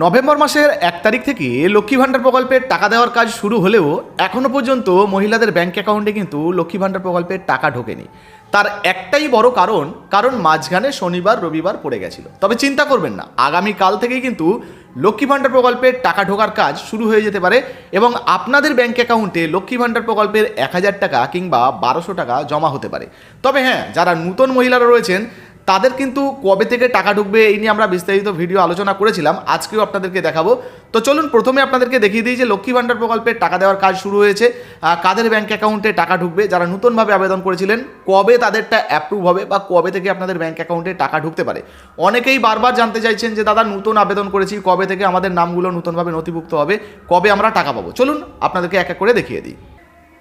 November মাসের এক তারিখ থেকে লক্ষ্মী ভাণ্ডার প্রকল্পের টাকা দেওয়ার কাজ শুরু হলেও এখনও পর্যন্ত মহিলাদের ব্যাঙ্ক অ্যাকাউন্টে কিন্তু লক্ষ্মী ভাণ্ডার প্রকল্পের টাকা ঢোকেনি। তার একটাই বড় কারণ কারণ মাঝখানে শনিবার, রবিবার পড়ে গেছিল। তবে চিন্তা করবেন না আগামী কাল থেকেই কিন্তু লক্ষ্মী ভাণ্ডার প্রকল্পের টাকা ঢোকার কাজ শুরু হয়ে যেতে পারে এবং আপনাদের ব্যাঙ্ক অ্যাকাউন্টে লক্ষ্মী ভাণ্ডার প্রকল্পের এক হাজার টাকা কিংবা বারোশো টাকা জমা হতে পারে। তবে হ্যাঁ যারা নূতন মহিলারা রয়েছেন তাদের কিন্তু কবে থেকে টাকা ঢুকবে এই নিয়ে আমরা বিস্তারিত ভিডিও আলোচনা করেছিলাম, আজকেও আপনাদেরকে দেখাবো। তো চলুন প্রথমে আপনাদেরকে দেখিয়ে দিই যে লক্ষ্মী ভাণ্ডার প্রকল্পের টাকা দেওয়ার কাজ শুরু হয়েছে। কাদের ব্যাঙ্ক অ্যাকাউন্টে টাকা ঢুকবে? যারা নতুনভাবে আবেদন করেছিলেন, কবে তাদেরটা অ্যাপ্রুভ হবে বা কবে থেকে আপনাদের ব্যাঙ্ক অ্যাকাউন্টে টাকা ঢুকতে পারে? অনেকেই বারবার জানতে চাইছেন যে, দাদা, নতুন আবেদন করেছি, কবে থেকে আমাদের নামগুলো নতুনভাবে নথিভুক্ত হবে? কবে আমরা টাকা পাবো? চলুন আপনাদেরকে এক এক করে দেখিয়ে দিই।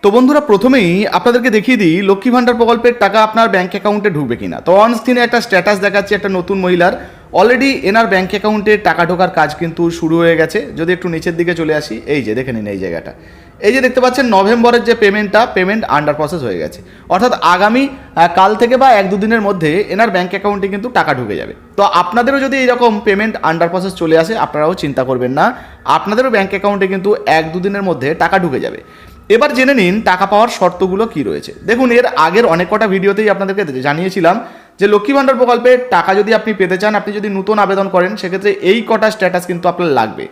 তো বন্ধুরা, প্রথমেই আপনাদেরকে দেখিয়ে দিই লক্ষ্মী ভাণ্ডার প্রকল্পের টাকা আপনার ব্যাঙ্ক অ্যাকাউন্টে ঢুকবে কিনা। তো অন স্ক্রিনে একটা স্ট্যাটাস দেখাচ্ছি, একটা নতুন মহিলার। অলরেডি এনার ব্যাঙ্ক অ্যাকাউন্টে টাকা ঢোকার কাজ কিন্তু শুরু হয়ে গেছে। যদি একটু নিচের দিকে চলে আসি, এই যে দেখে নিন এই জায়গাটা। এই যে দেখতে পাচ্ছেন, নভেম্বরের যে পেমেন্টটা পেমেন্ট আন্ডার প্রসেস হয়ে গেছে। অর্থাৎ আগামী কাল থেকে বা এক দুদিনের মধ্যে এনার ব্যাঙ্ক অ্যাকাউন্টে কিন্তু টাকা ঢুকে যাবে। তো আপনাদেরও যদি এইরকম পেমেন্ট আন্ডার প্রসেস চলে আসে, আপনারাও চিন্তা করবেন না। আপনাদেরও ব্যাঙ্ক অ্যাকাউন্টে কিন্তু এক দুদিনের মধ্যে টাকা ঢুকে যাবে। এবার জেনে নিন টাকা পাওয়ার শর্তগুলো কি রয়েছে। দেখুন, এর আগের অনেক কটা ভিডিওতেই আপনাদেরকে জানিয়েছিলাম যে লক্ষ্মী ভাণ্ডার প্রকল্পে টাকা যদি আপনি পেতে চান, আপনি যদি নতুন আবেদন করেন, সেক্ষেত্রে এই কটা স্ট্যাটাস কিন্তু আপনার লাগবে।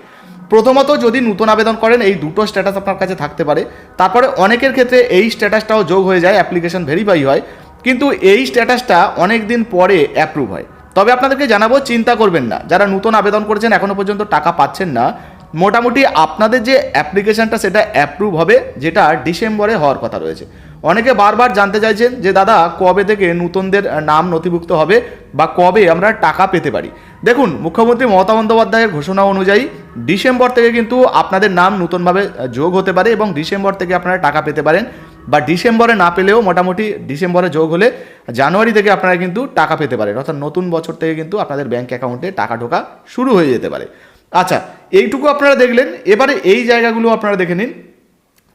প্রথমত, যদি নতুন আবেদন করেন, এই দুটো স্ট্যাটাস আপনার কাছে থাকতে পারে। তারপরে অনেকের ক্ষেত্রে এই স্ট্যাটাসটাও যোগ হয়ে যায় অ্যাপ্লিকেশন ভেরিফাই হয়। কিন্তু এই স্ট্যাটাসটা অনেক দিন পরে অ্যাপ্রুভ হয়। তবে আপনাদেরকে জানাব, চিন্তা করবেন না। যারা নতুন আবেদন করেছেন এখনও পর্যন্ত টাকা পাচ্ছেন না। মোটামুটি আপনাদের যে অ্যাপ্লিকেশনটা সেটা অ্যাপ্রুভ হবে, যেটা ডিসেম্বরে হওয়ার কথা রয়েছে। অনেকে বারবার জানতে চাইছেন যে, দাদা, কবে থেকে নতুনদের নাম নথিভুক্ত হবে বা কবে আমরা টাকা পেতে পারি? দেখুন, মুখ্যমন্ত্রী মমতা বন্দ্যোপাধ্যায়ের ঘোষণা অনুযায়ী ডিসেম্বর থেকে কিন্তু আপনাদের নাম নতুনভাবে যোগ হতে পারে এবং ডিসেম্বর থেকে আপনারা টাকা পেতে পারেন। বা ডিসেম্বরে না পেলেও মোটামুটি ডিসেম্বরে যোগ হলে জানুয়ারি থেকে আপনারা কিন্তু টাকা পেতে পারেন। অর্থাৎ নতুন বছর থেকে কিন্তু আপনাদের ব্যাঙ্ক অ্যাকাউন্টে টাকা ঢোকা শুরু হয়ে যেতে পারে। আচ্ছা এইটুকু আপনারা দেখলেন। এবারে এই জায়গাগুলো আপনারা দেখে নিন।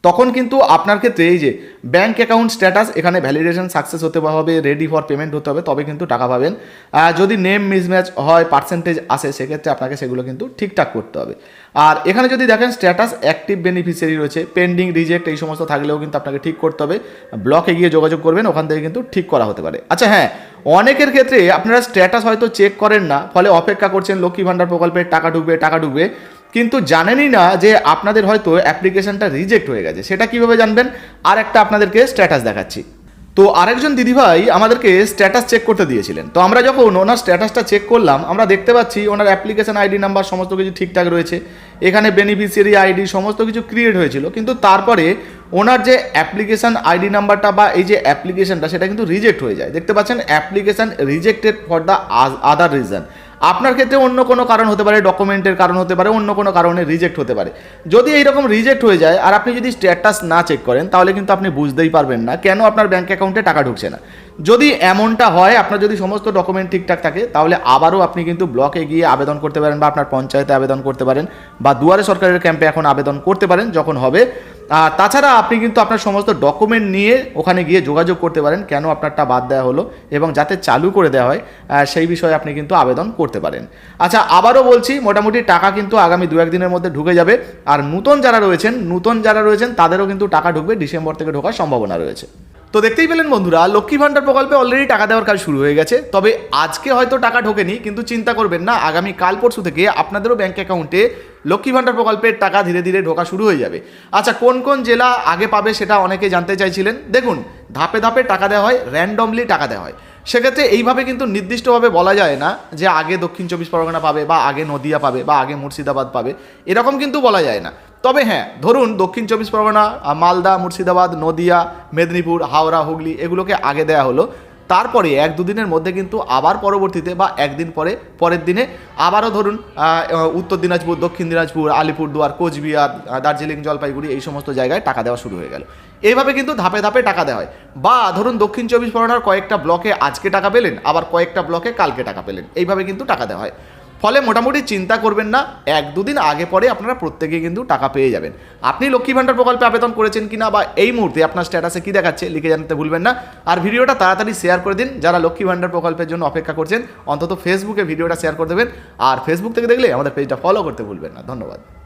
তখন কিন্তু আপনার ক্ষেত্রে এই যে ব্যাঙ্ক অ্যাকাউন্ট স্ট্যাটাস এখানে ভ্যালিডেশন সাকসেস হতে হবে রেডি ফর পেমেন্ট হতে হবে, তবে কিন্তু টাকা পাবেন। যদি নেম মিসম্যাচ হয় পার্সেন্টেজ আসে, সেক্ষেত্রে আপনাকে সেগুলো কিন্তু ঠিকঠাক করতে হবে। আর এখানে যদি দেখেন স্ট্যাটাস অ্যাক্টিভ বেনিফিশিয়ারি রয়েছে পেন্ডিং রিজেক্ট এই সমস্ত থাকলেও কিন্তু আপনাকে ঠিক করতে হবে। ব্লকে গিয়ে যোগাযোগ করবেন, ওখান থেকে কিন্তু ঠিক করা হতে পারে। আচ্ছা হ্যাঁ অনেকের ক্ষেত্রে আপনারা স্ট্যাটাস হয়তো চেক করেন না, ফলে অপেক্ষা করছেন, লক্ষ্মী ভাণ্ডার প্রকল্পের টাকা ঢুকবে টাকা ঢুকবে। কিন্তু জানেনই না যে আপনাদের হয়তো অ্যাপ্লিকেশনটা রিজেক্ট হয়ে গেছে। সেটা কীভাবে জানবেন? আর একটা আপনাদেরকে স্ট্যাটাস দেখাচ্ছি। তো আরেকজন দিদিভাই আমাদেরকে স্ট্যাটাস চেক করতে দিয়েছিলেন। তো আমরা যখন ওনার স্ট্যাটাসটা চেক করলাম, আমরা দেখতে পাচ্ছি ওনার অ্যাপ্লিকেশন আইডি নাম্বার, সমস্ত কিছু ঠিকঠাক রয়েছে। এখানে বেনিফিশিয়ারি আইডি, সমস্ত কিছু ক্রিয়েট হয়েছিল। কিন্তু তারপরে ওনার যে অ্যাপ্লিকেশন আইডি নাম্বারটা বা এই যে অ্যাপ্লিকেশনটা, সেটা কিন্তু রিজেক্ট হয়ে যায়। দেখতে পাচ্ছেন, application rejected for the other reason. আপনার ক্ষেত্রে অন্য কোনো কারণ হতে পারে ডকুমেন্টের কারণ হতে পারে, অন্য কোনো কারণে রিজেক্ট হতে পারে। যদি এইরকম রিজেক্ট হয়ে যায় আর আপনি যদি স্ট্যাটাস না চেক করেন, তাহলে কিন্তু আপনি বুঝতেই পারবেন না কেন আপনার ব্যাঙ্ক অ্যাকাউন্টে টাকা ঢুকছে না। যদি এমনটা হয়, আপনার যদি সমস্ত ডকুমেন্ট ঠিকঠাক থাকে, তাহলে আবারও আপনি কিন্তু ব্লকে গিয়ে আবেদন করতে পারেন বা আপনার পঞ্চায়েতে আবেদন করতে পারেন বা দুয়ারে সরকারের ক্যাম্পে এখন আবেদন করতে পারেন, যখন হবে আর তাছাড়া আপনি কিন্তু আপনার সমস্ত ডকুমেন্ট নিয়ে ওখানে গিয়ে যোগাযোগ করতে পারেন কেন আপনারটা বাদ দেওয়া হলো এবং যাতে চালু করে দেওয়া হয় সেই বিষয়ে আপনি কিন্তু আবেদন করতে পারেন। আচ্ছা আবারও বলছি, মোটামুটি টাকা কিন্তু আগামী দু একদিনের মধ্যে ঢুকে যাবে। আর নূতন যারা রয়েছেন, নূতন যারা রয়েছেন, তাদেরও কিন্তু টাকা ঢুকবে, ডিসেম্বর থেকে ঢোকার সম্ভাবনা রয়েছে। তো দেখতেই পেলেন বন্ধুরা, লক্ষ্মী ভাণ্ডার প্রকল্পে অলরেডি টাকা দেওয়ার কাজ শুরু হয়ে গেছে। তবে আজকে হয়তো টাকা ঢোকেনি, কিন্তু চিন্তা করবেন না আগামী কাল পরশু থেকে আপনাদেরও ব্যাঙ্ক অ্যাকাউন্টে লক্ষ্মী ভাণ্ডার প্রকল্পের টাকা ধীরে ধীরে ঢোকা শুরু হয়ে যাবে। আচ্ছা কোন কোন জেলা আগে পাবে সেটা অনেকে জানতে চাইছিলেন। দেখুন, ধাপে ধাপে টাকা দেওয়া হয় র্যান্ডমলি টাকা দেওয়া হয়। সেক্ষেত্রে এইভাবে কিন্তু নির্দিষ্টভাবে বলা যায় না যে আগে দক্ষিণ চব্বিশ পরগনা পাবে বা আগে নদিয়া পাবে বা আগে মুর্শিদাবাদ পাবে। এরকম কিন্তু বলা যায় না। তবে হ্যাঁ ধরুন দক্ষিণ চব্বিশ পরগনা, মালদা, মুর্শিদাবাদ, নদিয়া, মেদিনীপুর, হাওড়া, হুগলি এগুলোকে আগে দেওয়া হলো। তারপরে এক দুদিনের মধ্যে কিন্তু আবার পরবর্তীতে বা একদিন পরে, পরের দিনে আবারও ধরুন উত্তর দিনাজপুর, দক্ষিণ দিনাজপুর, আলিপুরদুয়ার, কোচবিহার দার্জিলিং, জলপাইগুড়ি এই সমস্ত জায়গায় টাকা দেওয়া শুরু হয়ে গেল। এইভাবে কিন্তু ধাপে ধাপে টাকা দেওয়া হয়। বা ধরুন দক্ষিণ চব্বিশ পরগনার কয়েকটা ব্লকে আজকে টাকা পেলেন, আবার কয়েকটা ব্লকে কালকে টাকা পেলেন। এইভাবে কিন্তু টাকা দেওয়া হয়। ফলে মোটামুটি চিন্তা করবেন না, এক দুদিন আগে পরে আপনারা প্রত্যেকে কিন্তু টাকা পেয়ে যাবেন। আপনি লক্ষ্মী ভাণ্ডার প্রকল্পে আবেদন করেছেন কিনা বা এই মুহূর্তে আপনার স্ট্যাটাসে কী দেখাচ্ছে, লিখে জানতে ভুলবেন না। আর ভিডিওটা তাড়াতাড়ি শেয়ার করে দিন, যারা লক্ষ্মী ভাণ্ডার প্রকল্পের জন্য অপেক্ষা করছেন, অন্তত ফেসবুকে ভিডিওটা শেয়ার করে দেবেন। আর ফেসবুক থেকে দেখলে আমাদের পেজটা ফলো করতে ভুলবেন না। ধন্যবাদ।